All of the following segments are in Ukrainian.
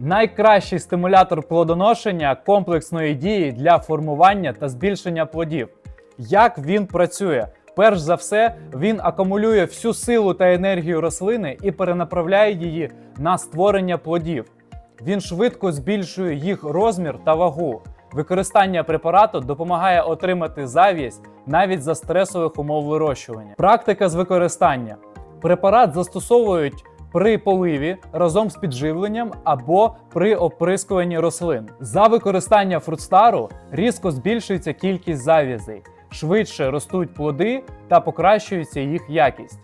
Найкращий стимулятор плодоношення комплексної дії для формування та збільшення плодів. Як він працює? Перш за все, він акумулює всю силу та енергію рослини і перенаправляє її на створення плодів. Він швидко збільшує їх розмір та вагу. Використання препарату допомагає отримати завість навіть за стресових умов вирощування. Практика з використання. Препарат застосовують при поливі разом з підживленням або при оприскуванні рослин. За використання фрутстару різко збільшується кількість зав'язей, швидше ростуть плоди та покращується їх якість.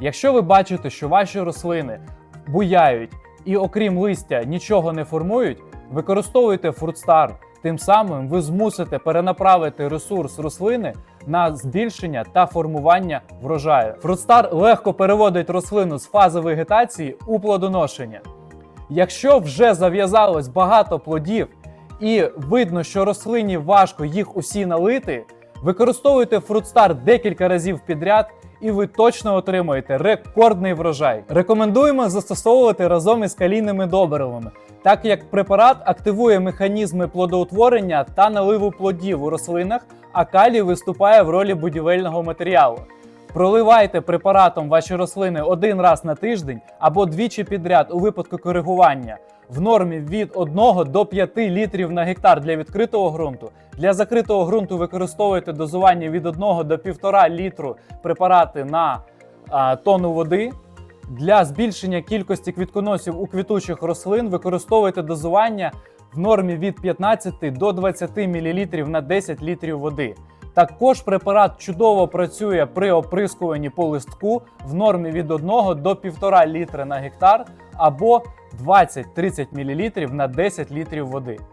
Якщо ви бачите, що ваші рослини буяють і окрім листя нічого не формують, використовуйте фрутстар. Тим самим ви змусите перенаправити ресурс рослини на збільшення та формування врожаю. Фрутстар легко переводить рослину з фази вегетації у плодоношення. Якщо вже зав'язалось багато плодів і видно, що рослині важко їх усі налити, використовуйте фрутстар декілька разів підряд, і ви точно отримаєте рекордний врожай. Рекомендуємо застосовувати разом із калійними добривами, так як препарат активує механізми плодоутворення та наливу плодів у рослинах, а калій виступає в ролі будівельного матеріалу. Проливайте препаратом ваші рослини один раз на тиждень або двічі підряд у випадку коригування в нормі від 1 до 5 літрів на гектар для відкритого ґрунту. Для закритого ґрунту використовуйте дозування від 1 до 1,5 літру препарати на а, тонну води. Для збільшення кількості квітконосів у квітучих рослин використовуйте дозування в нормі від 15 до 20 мл на 10 літрів води. Також препарат чудово працює при оприскуванні по листку в нормі від 1 до 1,5 літра на гектар або 20-30 мл на 10 літрів води.